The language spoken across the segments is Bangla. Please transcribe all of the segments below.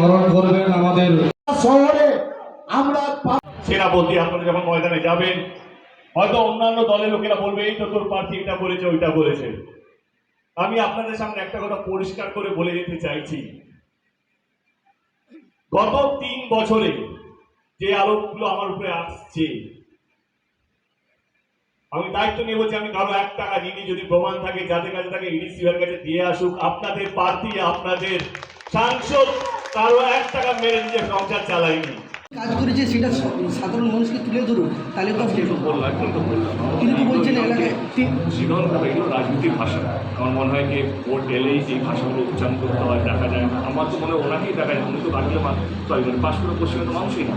বরণ করবেন সেনাপতি আপনারা যখন ময়দানে যাবেন, হয়তো অন্যান্য দলের লোকেরা বলবে, এই তো তোর প্রার্থী এটা বলেছে ওইটা বলেছে আমি আপনাদের সামনে একটা কথা পরিষ্কার করে বলে দিতে চাইছি। গত তিন বছরে যে আলোকগুলো আমার উপরে আসছে, আমি দায়িত্ব নিয়ে বলছি, আমি কারও এক টাকা নিইনি যদি প্রমাণ থাকে, যাদের কাছে থাকে, ইডি কাছে দিয়ে আসুক, আপনাদের প্রার্থী, আপনাদের সাংসদ, কারও এক টাকা মেরে নিজের সংসার চালায়নি। কাজ করেছে সেটা সাধারণ মানুষকে তুলে ধরুন তাহলে তো তিনি তো বলছেন এলাকায়। তি- জীবন এগুলো রাজনীতির ভাষা। আমার মনে হয় কি ভোট এলেই যে ভাষাগুলো উচ্চারণ করতে হয় দেখা যায় না। আমার তো মনে হয় ওনাকেই দেখা যায় উনি তো আসলে সরি মানে পাশ করে পশ্চিমে তো মানুষই না।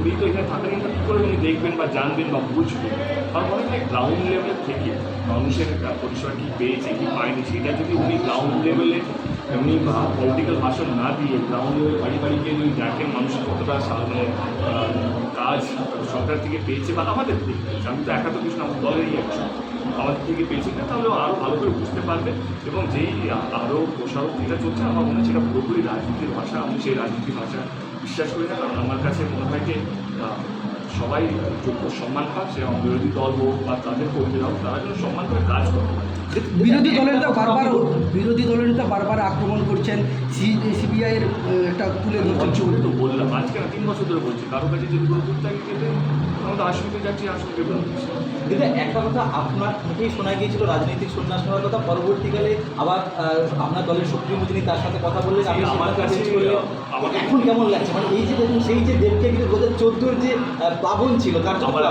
উনি তো এখানে থাকেন না কী করে উনি দেখবেন বা জানবেন বা বুঝবেন? আমার মনে হয় গ্রাউন্ড লেভেল থেকে মানুষের পরিষেবা কী পেয়েছে কী পায়নি সেটা যদি উনি গ্রাউন্ড লেভেলে এমনি পলিটিক্যাল ভাষণ না দিয়ে গ্রাউন্ড বাড়ি বাড়ি গিয়ে যদি দেখেন মানুষ কতটা সা- মানে কাজ সরকার থেকে পেয়েছে বা আমাদের থেকে আমি তো একা তো কিছু না, আমার দলেরই একজন। আমাদের থেকে পেয়েছি না তাহলে আরও ভালো করে বুঝতে পারবে। এবং যেই আরও প্রসারক যেটা চলছে, আমার মনে হয় সেটা পুরোপুরি রাজনীতির ভাষা, আমি সেই রাজনীতির ভাষা বিশ্বাস করি না। কারণ আমার কাছে মনে হয় যে সবাই যোগ্য সম্মান পাক সে বিরোধী দল হোক বা তাদের কর্মীরা হোক তারা যেন সম্মান করে কাজ করে। বিরোধী দলের নেতা বারবার বিরোধী দলের নেতা বারবার আক্রমণ করছেন সিবিআই এর একটা তুলে ধরছেন তো বললাম আজকে তিন বছর ধরে বলছি কারও কাছে যদি কোনো থাকে আমরা তো আসলে যাচ্ছি আসলে কিন্তু একটা কথা আপনার থেকেই শোনা গিয়েছিল রাজনৈতিক সন্ন্যাস নেওয়ার কথা পরবর্তীকালে আবার আপনার দলের সুপ্রিমো যিনি তার সাথে কথা বললেন আপনি আমার কাছে, এখন কেমন লাগছে? মানে এই যে দেখুন সেই যে দেবকে কিন্তু দু হাজার চোদ্দোর যে প্লাবন ছিল তার জন্য আমার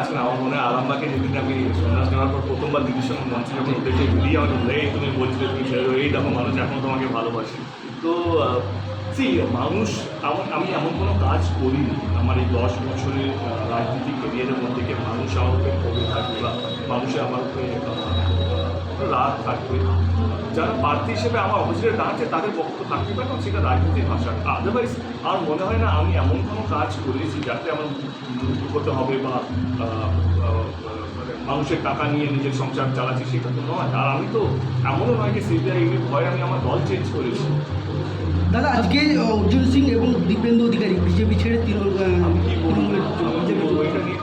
আছে না আমার মনে হয় আরামবাগে যেদিন আমি সন্ন্যাস নেওয়ার পর প্রথমবার দিদির সঙ্গে মঞ্চে যখন দেখে দিদি আমাকে এই তুমি বলছিলে তুমি ছেড়ে এই দেখো মানুষ এখন তোমাকে ভালোবাসে। তো সি মানুষ, আমি এমন কোনো কাজ করিনি। আমার এই দশ বছরের রাজনীতিক ক্যারিয়ারের মধ্যে গিয়ে মানুষ আমার উপরে কবে থাকবে বা মানুষের আমার উপরে রাগ থাকবে। যারা প্রার্থী হিসেবে আমার অপোজিটে দাঁড়াচ্ছে, তাদের বক্তব্য থাকতে পারে এবং সেটা রাজনীতির ভাষা। আদারওয়াইজ আমার মনে হয় না আমি এমন কোনো কাজ করেছি যাতে আমার হতে হবে বা মানে মানুষের টাকা নিয়ে নিজের সংসার চালাচ্ছি, সেটা তো নয়। আর আমি তো এমনও নয় যে সিবিআই ভয়ে আমি আমার দল চেঞ্জ করেছি। দাদা আজকে অর্জুন সিং এবং দীপেন্দু অধিকারী বিজেপি ছেড়ে তৃণমূলের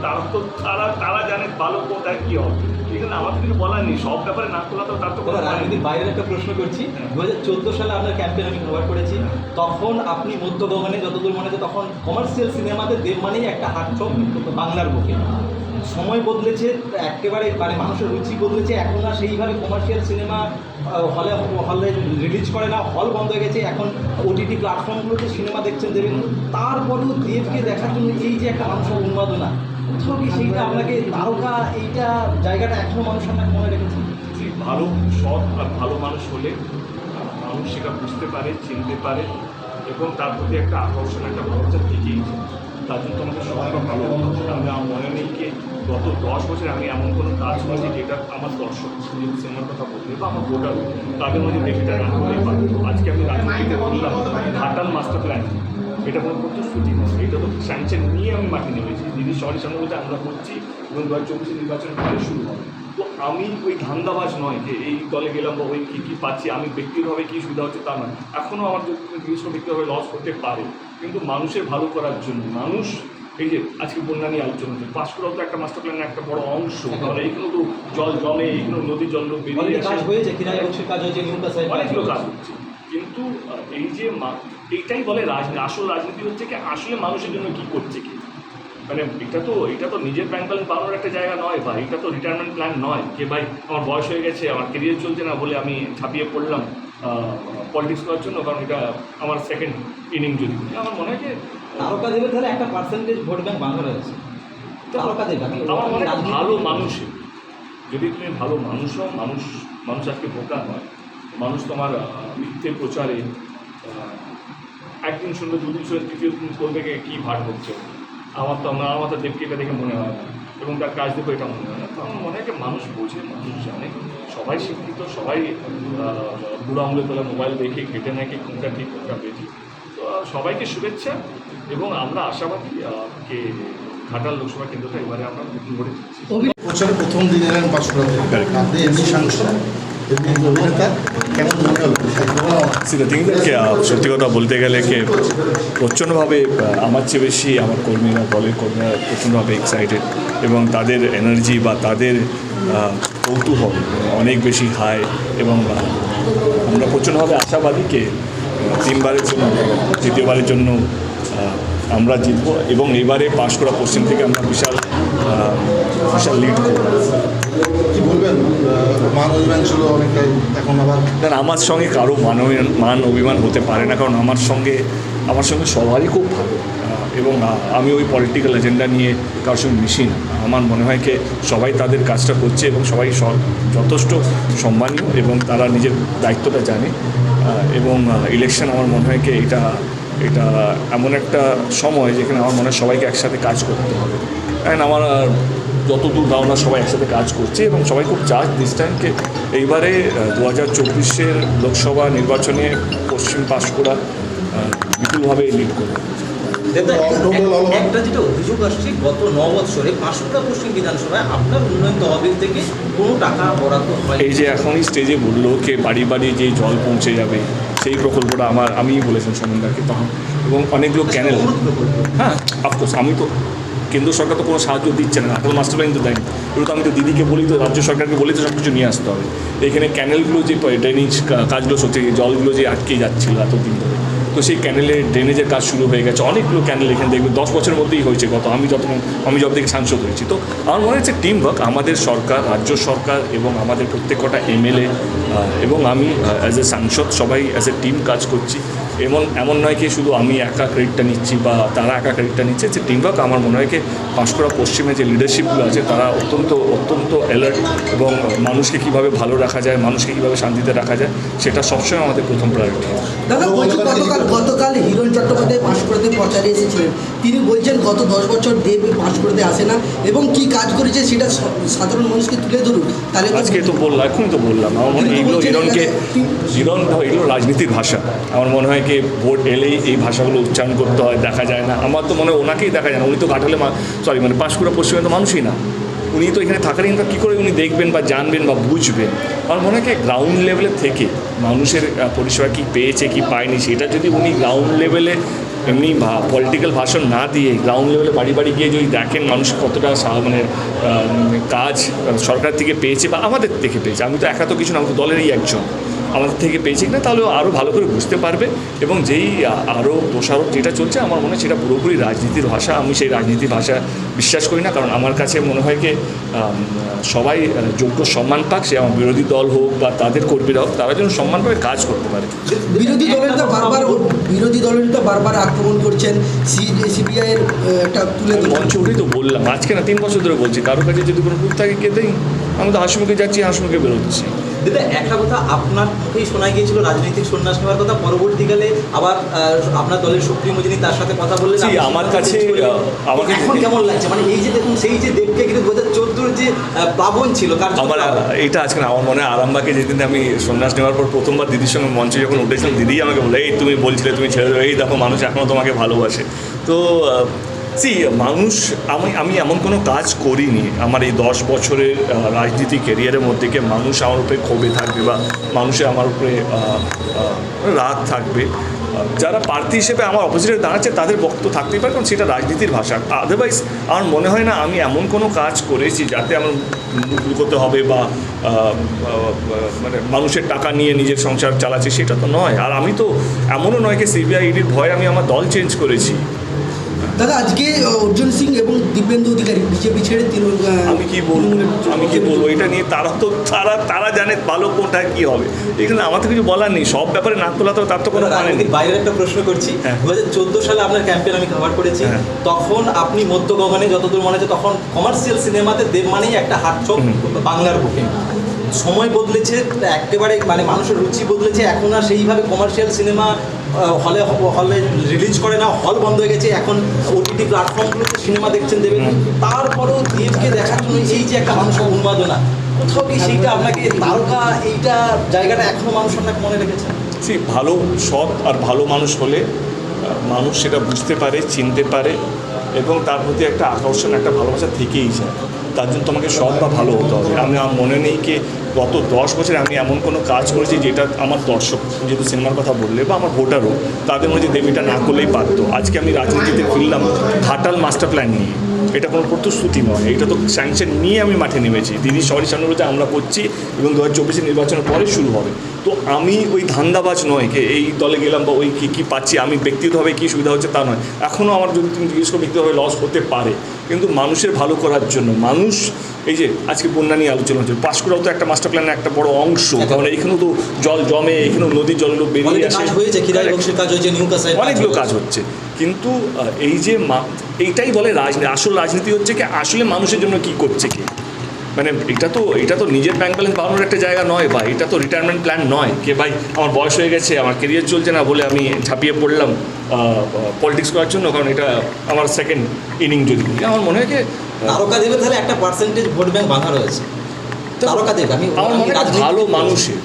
তারা তো তারা তারা জানে ভালো কোথায় কী হবে। এখানে আমার কিছু বলার নেই। সব ব্যাপারে না খোলা তো তার তো। রাজনীতির বাইরের একটা প্রশ্ন করছি। দু হাজার চোদ্দ সালে আপনার ক্যাম্পেন আমি কভার করেছি। তখন আপনি মধ্যগগনে যতদূর মনে হচ্ছে তখন কমার্শিয়াল সিনেমাতে দেব মানেই একটা হাটচক বাংলার বুকে। সময় বদলেছে একেবারে মানে মানুষের রুচি বদলেছে। এখন আর সেইভাবে কমার্শিয়াল সিনেমা হলে হলে রিলিজ করে না হল বন্ধ হয়ে গেছে। এখন ওটিটি প্ল্যাটফর্মগুলোতে সিনেমা দেখছেন দেবেন। তারপরেও দেবকে দেখার জন্য এই যে একটা মানুষের উন্মাদনা কোথাও কি সেইটা আপনাকে তারকা এইটা জায়গাটা এখনও মানুষ আপনাকে মনে রেখেছে? ভালো সৎ আর ভালো মানুষ হলে মানুষ সেটা বুঝতে পারে, চিনতে পারে এবং তার প্রতি একটা আকর্ষণ, একটা ভালোবাসা থেকেই তার জন্য তোমাকে সবাইকে ভালো। আমি আমার মনে নেই যে গত দশ বছরে আমি এমন কোনো কাজ করেছি যেটা আমার দর্শক সিনেমার কথা বলতে বা আমার ভোটার তাদের মধ্যে করে পারে আজকে আমি রাজনীতিতে বললাম, ঘাটাল মাস্টার প্ল্যান এটা কোনো প্রতিশ্রুতি নয় এটা তো স্যাংশন নিয়ে আমি মাঠে নেমেছি। দিদি সরের সঙ্গে বলতে আমরা করছি এবং দু হাজার চব্বিশে নির্বাচন পরে শুরু হবে। তো আমি ওই ধান্দাবাজ নয় যে এই দলে গেলাম বা ওই কী কী পাচ্ছি আমি ব্যক্তিগতভাবে কী সুবিধা হচ্ছে তা নয়। এখনও আমার নিজস্ব ব্যক্তিগতভাবে লস করতে পারে কিন্তু মানুষের ভালো করার জন্য মানুষ এই যে আজকে বন্যা নিয়ে আলোচনা হচ্ছে পাঁশকুড়াও তো একটা মাস্টার প্ল্যানের একটা বড় অংশ কারণ এইগুলো তো জল জমে এইগুলো নদীর জল বেরিয়ে কাজ হয়েছে। অনেকগুলো কাজ হচ্ছে। কিন্তু এই যে মা- এইটাই বলে রাজনীতি আসল রাজনীতি হচ্ছে কি আসলে মানুষের জন্য কি করছে কি? মানে এটা তো এটা তো নিজের ব্যাংক ব্যালেন্স বাড়ানোর একটা জায়গা নয় ভাই এটা তো রিটায়ারমেন্ট প্ল্যান নয় যে ভাই আমার বয়স হয়ে গেছে আমার কেরিয়ার চলছে না বলে আমি ছাপিয়ে পড়লাম পলিটিক্স করার জন্য কারণ এটা আমার সেকেন্ড ইনিং যদি। আমার মনে হয় যে তারকা দেবের তাহলে একটা পার্সেন্টেজ ভোট ব্যাংক বাঁধা রয়েছে। তারকা দেব আমি আমার মনে হয় ভালো মানুষের যদি তুমি ভালো মানুষ হও মানুষ মানুষ আজকে বোকা নয় মানুষ তোমার মিথ্যে প্রচারে একদিন শুনবে, দুদিন শুনবে, তৃতীয় দিন করবে কে ভাট হচ্ছে। আমার তো আমার আমার তো দেবকে এটা দেখে মনে হয় না, এবং তার কাজ দেখে এটা মনে হয় না। তো আমার মনে হয় মানুষ বোঝে, মানুষ জানে। সবাই শিক্ষিত, সবাই বুড়ো আঙুলে তোলা মোবাইল দেখে ঘেটে নাকি কোনটা ঠিক, কোনটা বেঠিক। তো সবাইকে শুভেচ্ছা, এবং আমরা আশাবাদী কে ঘাটাল লোকসভা কেন্দ্রটা এবারে আমরা করে দিচ্ছি। প্রথম দিন আপনি এমনি সাংসদ। থিং সত্যি কথা বলতে গেলে কে প্রচণ্ডভাবে আমার চেয়ে বেশি আমার কর্মীরা, দলের কর্মীরা প্রচণ্ডভাবে এক্সাইটেড এবং তাদের এনার্জি বা তাদের কৌতূহল অনেক বেশি হাই এবং আমরা প্রচণ্ডভাবে আশাবাদী কে তিনবারের জন্য, তৃতীয়বারের জন্য আমরা জিতব এবং এবারে পাশ করা পশ্চিম থেকে আমরা বিশাল বিশাল লিড করব। কি বলবেন? মান অভিমান ছিল অনেকটাই, এখন আবার না আমার সঙ্গে কারও মান মান অভিমান হতে পারে না, কারণ আমার সঙ্গে আমার সঙ্গে সবারই খুব ভালো। এবং আমি ওই পলিটিক্যাল এজেন্ডা নিয়ে কারোর সঙ্গে মিশি না। আমার মনে হয় কি, সবাই তাদের কাজটা করছে এবং সবাই যথেষ্ট সম্মানীয় এবং তারা নিজের দায়িত্বটা জানে। এবং ইলেকশন আমার মনে হয় কি, এটা এটা এমন একটা সময় যেখানে আমার মনে হয় সবাইকে একসাথে কাজ করতে হবে। অ্যান্ড আমার যতদূর ধারণা সবাই একসাথে কাজ করছে এবং সবাই খুব চার্জ দিস টাইমকে এইবারে দু হাজার চব্বিশের লোকসভা নির্বাচনে পশ্চিম পাঁশকুড়া বিপুলভাবে লিড করবে। একটা যেটা অভিযোগ আসছে গত ন পাঁশকুড়া পশ্চিম বিধানসভায় আপনার উন্নয়ন তহবিল থেকে কোনো টাকা বরাদ্দ হয় এই যে এখনই স্টেজে বলল যে বাড়ি বাড়ি যে জল পৌঁছে যাবে সেই প্রকল্পটা আমার আমিই বলেছেন সমন্বয়কে তখন। এবং অনেকগুলো ক্যানেল হ্যাঁ অফকোর্স আমি তো কেন্দ্র সরকার তো কোনো সাহায্য দিচ্ছে না এখন মাস্টার প্ল্যান তো দেয়নি। এগুলো তো আমি তো দিদিকে বলি তো, রাজ্য সরকারকে বলি তো সব কিছু নিয়ে আসতে হবে। এখানে ক্যানেলগুলো যে ড্রেনেজ কাজগুলো হচ্ছে জলগুলো যে আটকে যাচ্ছিল এতদিন ধরে, তো সেই ক্যানেলে ড্রেনেজের কাজ শুরু হয়ে গেছে। অনেকগুলো ক্যানেল এখানে দেখবে, দশ বছরের মধ্যেই হয়েছে গত, আমি যত আমি যত থেকে সাংসদ হয়েছি। তো আমার মনে হচ্ছে টিম ওয়ার্ক আমাদের সরকার, রাজ্য সরকার এবং আমাদের প্রত্যেক কটা এমএলএ এবং আমি অ্যাজ এ সাংসদ সবাই অ্যাজ এ টিম কাজ করছি। এমন এমন নয় কি শুধু আমি একা ক্রেডিটটা নিচ্ছি বা তারা একা ক্রেডিটটা নিচ্ছে, যে টিম ওয়ার্ক আমার মনে হয় কি পাঁশকুড়া পশ্চিমে যে লিডারশিপগুলো আছে তারা অত্যন্ত অত্যন্ত অ্যালার্ট এবং মানুষকে কীভাবে ভালো রাখা যায় মানুষকে কীভাবে শান্তিতে রাখা যায় সেটা সবসময় আমাদের প্রথম প্রায়োরিটি দাদা গতকাল হিরণ চট্টোপাধ্যায় পাঁশকুড়াতে প্রচারে এসেছিলেন। তিনি বলছেন গত দশ বছর দেব পাঁশকুড়াতে আসে না এবং কি কাজ করেছে সেটা সাধারণ মানুষকে তুলে ধরুন। তাহলে আজকে তো বললাম এখনই তো বললাম। আমার মনে হয় এগুলো হিরণকে হিরণ এগুলো রাজনীতির ভাষা। আমার মনে হয় কি ভোট এলেই এই ভাষাগুলো উচ্চারণ করতে হয় দেখা যায় না। আমার তো মনে হয় ওনাকেই দেখা যায় না। উনি তো ঘাটালে সরি মানে পাঁশকুড়া পশ্চিমে তো মানুষই না। উনি তো এখানে থাকার ইনকাম কী করে উনি দেখবেন বা জানবেন বা বুঝবেন? আমার মনে হয় গ্রাউন্ড লেভেলে থেকে মানুষের পরিষেবা কী পেয়েছে, কি পায়নি, সেটা যদি উনি গ্রাউন্ড লেভেলে এমনি ভা পলিটিক্যাল ভাষণ না দিয়ে গ্রাউন্ড লেভেলে বাড়ি বাড়ি গিয়ে যদি দেখেন মানুষ কতটা মানে কাজ সরকার থেকে পেয়েছে বা আমাদের থেকে পেয়েছে। আমি তো একা তো কিছু না, আমি তো দলেরই একজন। আমাদের থেকে পেয়েছে কিনা তাহলে আরও ভালো করে বুঝতে পারবে। এবং যেই আরও দোষারোপ যেটা চলছে আমার মনে হয় সেটা পুরোপুরি রাজনীতির ভাষা। আমি সেই রাজনীতির ভাষা বিশ্বাস করি না কারণ আমার কাছে মনে হয় কি আম, সবাই যোগ্য সম্মান পাক সে আমার বিরোধী দল হোক বা তাদের কর্মীরা হোক তারা যেন সম্মান পাবে কাজ করতে পারে। বিরোধী দলের তো বারবার বিরোধী দলের তো বারবার আক্রমণ করছেন সিবিআই এর একটা তুলে মঞ্চ উঠেই তো বললাম আজকে না তিন বছর ধরে বলছি কারও কাছে যদি কোনো প্রুফ থাকে কে দেই আমি তো হাসিমুখে যাচ্ছি হাসিমুখে বেরোচ্ছি। দিদা একটা কথা আপনার মুখেই শোনা গিয়েছিল রাজনৈতিক সন্ন্যাস নেওয়ার কথা। পরবর্তীকালে আবার আপনার দলের সুপ্রিমো যিনি তার সাথে কথা বললেন আমার কাছে, আমার এখন কেমন লাগছে? মানে এই যে দেখুন সেই যে দেবকে কিন্তু দু হাজার যে প্লাবন ছিল আমার কার্যকলাপ এটা আজকে আমার মনে হয় আরামবাগে যেদিন আমি সন্ন্যাস নেওয়ার পর প্রথমবার দিদির সঙ্গে মঞ্চে যখন উঠেছিলাম দিদি আমাকে বলে এই তুমি বলছিলে তুমি ছেড়ে দেবে। এই দেখো মানুষ এখনও তোমাকে ভালোবাসে। তো সি মানুষ, আমি আমি এমন কোনো কাজ করিনি। আমার এই দশ বছরের রাজনীতি ক্যারিয়ারের মধ্যে গিয়ে মানুষ আমার উপরে ক্ষোভে থাকবে বা মানুষের আমার উপরে রাগ থাকবে। যারা প্রার্থী হিসেবে আমার অপোজিটে দাঁড়াচ্ছে, তাদের বক্তব্য থাকতেই পারে, কারণ সেটা রাজনীতির ভাষা। আদারওয়াইজ আমার মনে হয় না আমি এমন কোনো কাজ করেছি যাতে আমার লুকোতে হবে বা মানে মানুষের টাকা নিয়ে নিজের সংসার চালাচ্ছি, সেটা তো নয়। আর আমি তো এমনও নয় যে সিবিআই ইডির ভয়ে আমি আমার দল চেঞ্জ করেছি। দাদা আজকে অর্জুন সিং এবং দিব্যেন্দু অধিকারী বিজেপি ছেড়ে তৃণমূল আমি কি বলব? আমি কি বলব? এটা নিয়ে তারা তো তারা তারা জানে ভালো কোনটা কি হবে। এখানে আমার তো কিছু বলার নেই। সব ব্যাপারে নাক তোলা তো তার তো কোনো মানে নেই। বাইরের একটা প্রশ্ন করছি। হ্যাঁ। দু হাজার চোদ্দ সালে আপনার ক্যাম্পেইন আমি কভার করেছি। হ্যাঁ। তখন আপনি মধ্য গগনে যতদূর মনে হচ্ছে তখন কমার্শিয়াল সিনেমাতে দেব মানেই একটা হাতছক বাংলার বুকে। সময় বদলেছে একেবারে মানে মানুষের রুচি বদলেছে এখন আর সেইভাবে কমার্শিয়াল সিনেমা হলে হলে রিলিজ করে না হল বন্ধ হয়ে গেছে এখন ওটিটি প্ল্যাটফর্মগুলোতে সিনেমা দেখছেন দেবেন তারপরেও দেবকে দেখার জন্য এই যে একটা মানুষের উন্মাদনা। কোথাও কি সেইটা আপনাকে তারকা এইটা জায়গাটা এখনও মানুষ আপনাকে মনে রেখেছে? সে ভালো সৎ আর ভালো মানুষ হলে মানুষ সেটা বুঝতে পারে চিনতে পারে এবং তার প্রতি একটা আকর্ষণ একটা ভালোবাসা থেকেই যায়। তার জন্য তোমাকে সৎ বা ভালো হতে হবে। আমি আমার মনে নেই কি গত দশ বছরে আমি এমন কোনো কাজ করেছি যেটা আমার দর্শক, যেহেতু সিনেমার কথা বললে বা আমার ভোটারও, তাদের মধ্যে দেবীটা না করলেই পারতো আজকে আমি রাজনীতিতে ফিরলাম ঘাটাল মাস্টার প্ল্যান নিয়ে। এটা কোনো প্রতিশ্রুতি নয়, এটা তো স্যাংশন নিয়ে আমি মাঠে নেমেছি। দিদি সবারই সামনে আমরা করছি এবং দু হাজার চব্বিশে নির্বাচনের পরে শুরু হবে। তো আমি ওই ধান্দাবাজ নয় কে এই দলে গেলাম বা ওই কী কী পাচ্ছি, আমি ব্যক্তিগতভাবে কী সুবিধা হচ্ছে তা নয়। এখনও আমার যদি তুমি জিজ্ঞেস করো ব্যক্তিগতভাবে লস হতে পারে। কিন্তু মানুষের ভালো করার জন্য, মানুষ এই যে আজকে বন্যা নিয়ে আলোচনা হচ্ছে পাঁশকুড়াও তো একটা মাস্টার প্ল্যানের একটা বড় অংশ কারণ এখানেও তো জল জমে এখানেও নদীর জলগুলো বেরিয়ে আসে। অনেকগুলো কাজ হচ্ছে। কিন্তু এই যে এইটাই বলে রাজনীতি আসল রাজনীতি হচ্ছে কি আসলে মানুষের জন্য কি করছে কি? মানে এটা তো এটা তো নিজের ব্যাংক ব্যালেন্স বাড়ানোর একটা জায়গা নয় বা এটা তো রিটায়ারমেন্ট প্ল্যান নয় কে ভাই আমার বয়স হয়ে গেছে আমার কেরিয়ার চলছে না বলে আমি ঝাঁপিয়ে পড়লাম পলিটিক্স করার জন্য কারণ এটা আমার সেকেন্ড ইনিং যদি আমার মনে হয় তারকা দেবে তাহলে একটা পার্সেন্টেজ ভোট ব্যাংক বাঁধা রয়েছে। তারকা দেবে আমি আমার মনে হয় ভালো মানুষের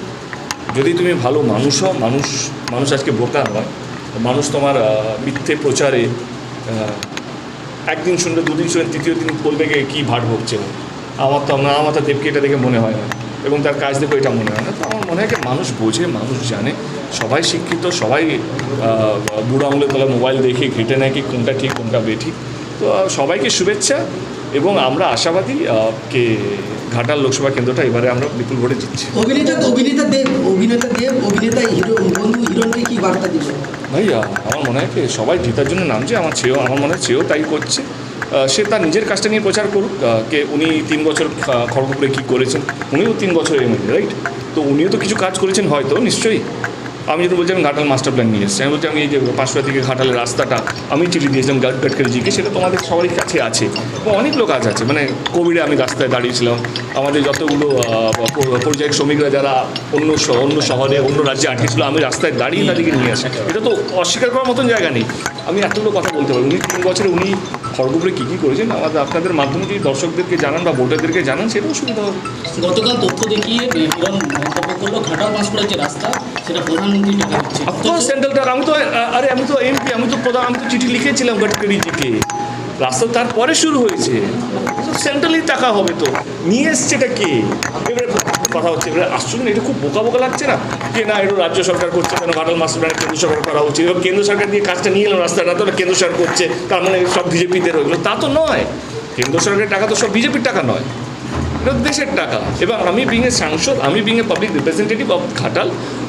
যদি তুমি ভালো মানুষ হও মানুষ মানুষ আজকে বোকা হয় মানুষ তোমার মিথ্যে প্রচারে একদিন শুনবে দুদিন শুনে তৃতীয় দিন বলবে যে কী ভাট ভোগছে আমার তো না আমার তো দেবকে এটা দেখে মনে হয় না। এবং তার কাজ দেখে এটা মনে হয় না। তো আমার মনে হয় মানুষ বোঝে মানুষ জানে সবাই শিক্ষিত সবাই বুড়ো আঙুলের তলায় মোবাইল দেখে ঘেটে নেয় কি কোনটা ঠিক কোনটা বেঠিক। তো সবাইকে শুভেচ্ছা এবং আমরা আশাবাদী কে ঘাটাল লোকসভা কেন্দ্রটা এবারে আমরা বিপুল ভোটে জিতছি। অভিনেতা অভিনেতা দেব অভিনেতা দেব অভিনেতা হিরো বন্ধু হিরণকে কি বার্তা দিবে ভাইয়া আমার মনে হয় সবাই জেতার জন্য নামছে আমার ছেলেও আমার মনে হয় ছেলেও তাই করছে। সে তার নিজের কাজটা নিয়ে প্রচার করুক কে উনি তিন বছর খড়গপুরে কী করেছেন উনিও তিন বছর মধ্যে রাইট? তো উনিও তো কিছু কাজ করেছেন হয়তো নিশ্চয়ই। আমি যদি বলছি আমি ঘাটাল মাস্টার প্ল্যান নিয়ে এসেছি। আমি বলছি আমি এই যে পাঁচটা থেকে ঘাটালের রাস্তাটা আমি চিঠি দিয়েছিলাম গাড গডকারিজিকে সেটা তোমাদের সবারই কাছে আছে। এবং অনেকগুলো কাজ আছে মানে কোভিডে আমি রাস্তায় দাঁড়িয়েছিলাম। আমাদের যতগুলো আহ, প- পরিযায়ী শ্রমিকরা যারা অন্য অন্য শহরে অন্য রাজ্যে আটকে ছিল আমি রাস্তায় দাঁড়িয়ে তাদেরকে নিয়ে আসি। এটা তো অস্বীকার করার মতন জায়গা নেই। আমি এতগুলো কথা বলতে পারি উনি তিন বছরে উনি খড়গপুরে কী কী করেছেন? আমাদের আপনাদের মাধ্যমে যদি দর্শকদেরকে জানান বা ভোটারদেরকে জানান সেটাও সুবিধা হবে। গতকাল তথ্য দেখিয়ে হিরণ মন্তব্য করল ঘাটাল পাঁশকুড়ার যে রাস্তা সেটা প্রধানমন্ত্রী টাকা দিচ্ছে। আমি তো আরে আমি তো এমপি আমি তো প্রধান আমি তো চিঠি লিখেছিলাম গডকারিজিকে রাস্তা তারপরে শুরু হয়েছে। সেন্ট্রালি টাকা হবে তো। নিয়ে এসছে এটা কে? এবারে কথা হচ্ছে এবারে আশ্চর্য না, এটা খুব বোকা বোকা লাগছে না? যে না এটা রাজ্য সরকার করছে কেন? ঘাটাল মাস্টার প্ল্যান কেন্দ্র সরকার করা উচিত। এবার কেন্দ্র সরকার দিয়ে কাজটা নিয়ে এলাম রাস্তাটা তো কেন্দ্র সরকার করছে তার মানে সব বিজেপিদের ওইগুলো তা তো নয়। কেন্দ্র সরকারের টাকা তো সব বিজেপির টাকা নয়। এটা দেশের টাকা। এবং আমি বিং এ সাংসদ আমি being a public representative of Ghatal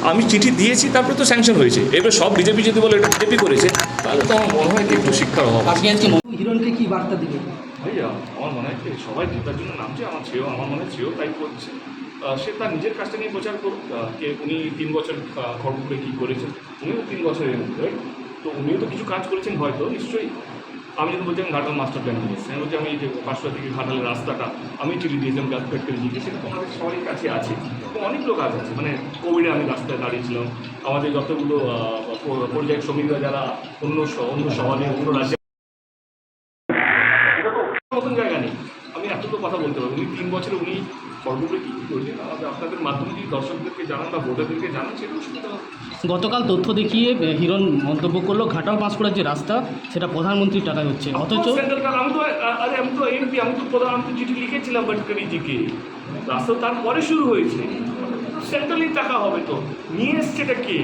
আমি চিঠি দিয়েছি তারপরে তো স্যাংশন হয়েছে। এবার সব বিজেপি যদি বলে এটা বিজেপি করেছে তাহলে তো আমার মনে হয় কি একটু শিক্ষার অভাব হিরণকে কি বার্তা দিবে? ভাইয়া, আমার মনে হয় সবাই জেতার জন্য নামছে, আমার ছেলেও আমার মনে হয় ছেলেও তাই করছে। সে তার নিজের কাজটা নিয়ে প্রচার করুক। কে, উনি তিন বছর খড়গপুরে কী করেছেন? উনিও তিন বছরের মধ্যে তো উনিও তো কিছু কাজ করেছেন হয়তো, নিশ্চয়ই। আমি যদি বলছি আমি ঘাটাল মাস্টার প্ল্যান নিয়ে এসেছি আমি বলছি আমি যে পাঁচটা থেকে ঘাটালের রাস্তাটা, আমি চিঠি দিয়েছিলাম গাছ গডকারিজিকে সেটা তোমাদের সবারই কাছে আছে। এবং অনেকগুলো কাজ আছে মানে কোভিডে আমি রাস্তায় দাঁড়িয়েছিলাম। আমাদের যতগুলো পরিযায়ী শ্রমিকরা যারা অন্য অন্য সমাজে অন্য রাজ্যে মতন জায়গা নেই। আমি এতগুলো কথা বলতে পারব। উনি তিন বছরে উনি খড়গপুরে কী কী করেছেন আমাদের আপনাদের মাধ্যমে যদি দর্শকদেরকে জানান বা ভোটারদেরকে জানান সেটাও সুবিধা গতকাল তথ্য দেখিয়ে হিরণ মন্তব্য করল ঘাটাল পাঁশকুড়ার যে রাস্তা সেটা প্রধানমন্ত্রীর টাকায় হচ্ছে। অথচ টাকা আমি তো আরে আমি তো এমপি আমি তো প্রধান আমি তো চিঠি লিখেছিলাম গডকারিজিকে রাস্তা তারপরে শুরু হয়েছে। সেন্ট্রালি টাকা হবে তো। নিয়ে এসছে এটা কে?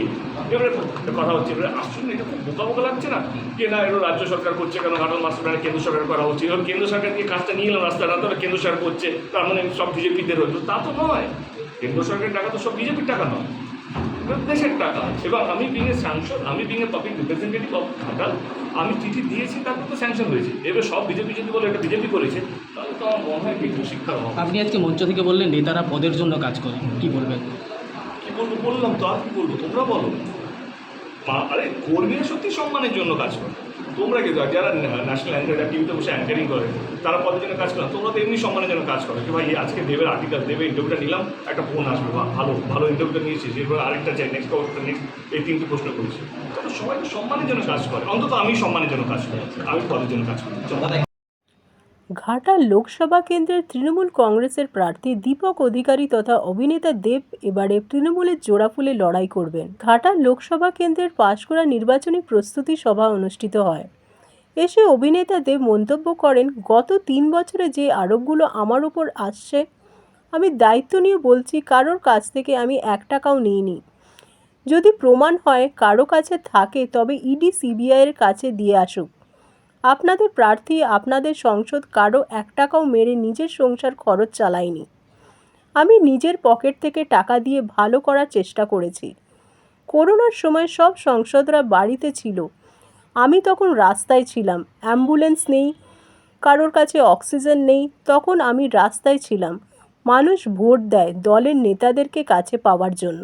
এবারে কথা হচ্ছে, এবারে আসুন, এটা খুব বোকা বোকা লাগছে না? কে না এগুলো রাজ্য সরকার করছে কেন? কারণ মাস্টার কেন্দ্র সরকার করা উচিত। এবার কেন্দ্র সরকার দিয়ে কাজটা নিয়ে এলাম রাস্তা না তো কেন্দ্র সরকার করছে, তার মানে সব বিজেপিদের হইল তা তো নয়। কেন্দ্র সরকারের টাকা তো সব বিজেপির টাকা নয়। দেশের টাকা। এবং আমি বিং এ সাংসদ আমি being a public representative of Ghatal আমি চিঠি দিয়েছি তারপর তো স্যাংশন হয়েছে। এবার সব বিজেপি যদি বলে এটা বিজেপি করেছে তাহলে তো আমার মনে হয় কিন্তু শিক্ষার অভাব। আপনি আজকে মঞ্চ থেকে বললেন নেতারা পদের জন্য কাজ করে। কি বলবেন? কি বলব? বললাম তো আর কি বলব? তোমরা বলো। আরে কর্মীরা সত্যি সম্মানের জন্য কাজ করে। তোমরা কিন্তু যারা ন্যাশনাল অ্যাঙ্কার যারা টিভিতে বসে অ্যাঙ্কারিং করে, তারা পদের জন্য কাজ করে? তোমরা তো এমনি সম্মানের জন্য কাজ করো। যে ভাই, আজকে দেবের আর্টিকেল দেবে ইন্টারভিউটা নিলাম, একটা ফোন আসবে, বা ভালো ভালো ইন্টারভিউটা নিয়েছিস এরপর আরেকটা চাই নেক্সট নেক্সট এই তিনটে প্রশ্ন করেছি। তো সবাই সম্মানের জন্য কাজ করে, অন্তত আমি সম্মানের জন্য কাজ করি, আমি পদের জন্য কাজ করি। ঘাটাল লোকসভা কেন্দ্রের তৃণমূল কংগ্রেসের প্রার্থী দীপক অধিকারী তথা অভিনেতা দেব এবারে তৃণমূলের জোড়াফুলে লড়াই করবেন। ঘাটাল লোকসভা কেন্দ্রের পাঁশকুড়া নির্বাচনী প্রস্তুতি সভা অনুষ্ঠিত হয়। এসে অভিনেতা দেব মন্তব্য করেন, গত তিন বছরে যে আরোপগুলো আমার ওপর আসছে, আমি দায়িত্ব নিয়ে বলছি, কারোর কাছ থেকে আমি এক টাকাও নিইনি। যদি প্রমাণ হয় কারও কাছে থাকে, তবে ইডি সিবিআইয়ের কাছে দিয়ে আসুক। আপনাদের প্রার্থী, আপনাদের সংসদ কারও এক টাকাও মেরে নিজের সংসার খরচ চালায়নি। আমি নিজের পকেট থেকে টাকা দিয়ে ভালো করার চেষ্টা করেছি। করোনার সময় সব সংসদরা বাড়িতে ছিল। আমি তখন রাস্তায় ছিলাম, অ্যাম্বুলেন্স নেই, কারোর কাছে অক্সিজেন নেই, তখন আমি রাস্তায় ছিলাম। মানুষ ভোট দেয় দলের নেতাদেরকে কাছে পাওয়ার জন্য।